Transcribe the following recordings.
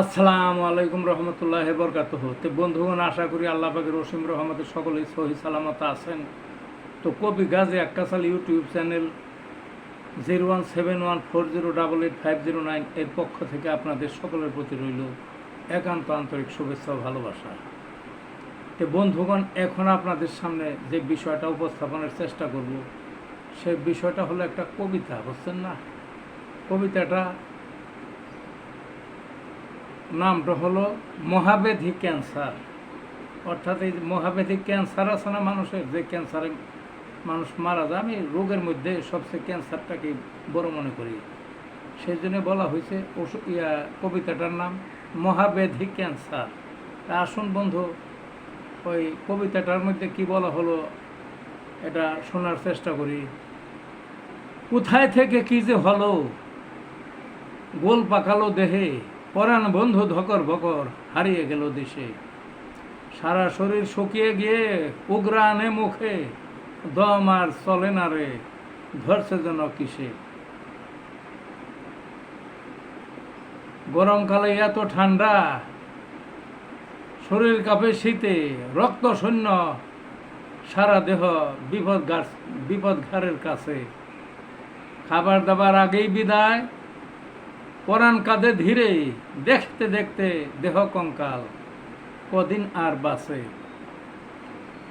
আসসালামু আলাইকুম রহমতুল্লাহ বরকাত তো বন্ধুগণ, আশা করি আল্লাহ পাকের রসিম রহমতের সকলেই সহি সালামত আছেন। তো কবি Gazi Akkasal YouTube channel zero one seven one four zero double eight five zero nine এর পক্ষ থেকে আপনাদের সকলের প্রতি রইল একান্ত আন্তরিক শুভেচ্ছা ভালোবাসা। তো বন্ধুগণ, এখন আপনাদের সামনে যে বিষয়টা উপস্থাপনের চেষ্টা করব, সে বিষয়টা হলো একটা কবিতা, বুঝছেন না? কবিতাটা নামটা হলো মহাবেধি ক্যান্সার। অর্থাৎ এই মহাবেধি ক্যান্সার আছে না মানুষের, যে ক্যান্সারে মানুষ মারা যায়, আমি রোগের মধ্যে সবচেয়ে ক্যান্সারটাকে বড় মনে করি। সেই জন্য বলা হয়েছে ইয়া, কবিতাটার নাম মহাবেধি ক্যান্সার। আসুন বন্ধু, ওই কবিতাটার মধ্যে কি বলা হলো, এটা শোনার চেষ্টা করি। কোথায় থেকে কি যে হলো, গোল পাকালো দেহে পরাণ বন্ধু ধকর বকর হারিয়ে গেল দেশে। সারা শরীর শুকিয়ে গিয়ে উগ্রানে মুখে দম আর চলে না রে, ধরছে যেন কিসে। গরমকালে এত ঠান্ডা, শরীর কাঁপে শীতে, রক্ত শূন্য, সারা দেহ বিপদ বিপদ ঘাড়ের কাছে। খাবার দাবার আগেই বিদায় পরাণ কাঁধে ধীরে দেখতে দেখতে দেহ কঙ্কাল। কদিন আর বাসে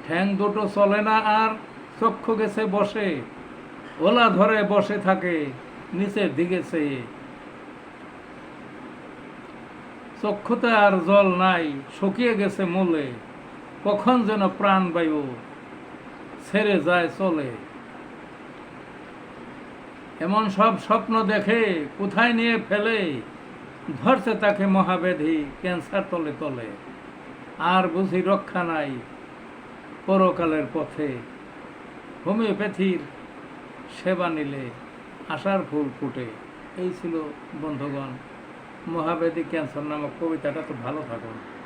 ঠ্যাং দুটো চলে না আর চক্ষু গেছে বসে। ওলা ধরে বসে থাকে দিকে চেয়ে। চক্ষুতে আর জল নাই, শুকিয়ে গেছে মূলে। কখন যেন প্রাণবায়ু ছেড়ে যায় চলে। এমন সব স্বপ্ন দেখে কোথায় নিয়ে ফেলে? ধরছে তাকে মহাব্যাধি, ক্যান্সার তলে তলে। আর বুঝি রক্ষা নাই পরকালের পথে। হোমিওপ্যাথির সেবা নিলে আশার ফুল ফুটে। এই ছিল বন্ধুগণ, মহাব্যাধি ক্যান্সার নামক কবিতাটা। তো ভালো থাকুন।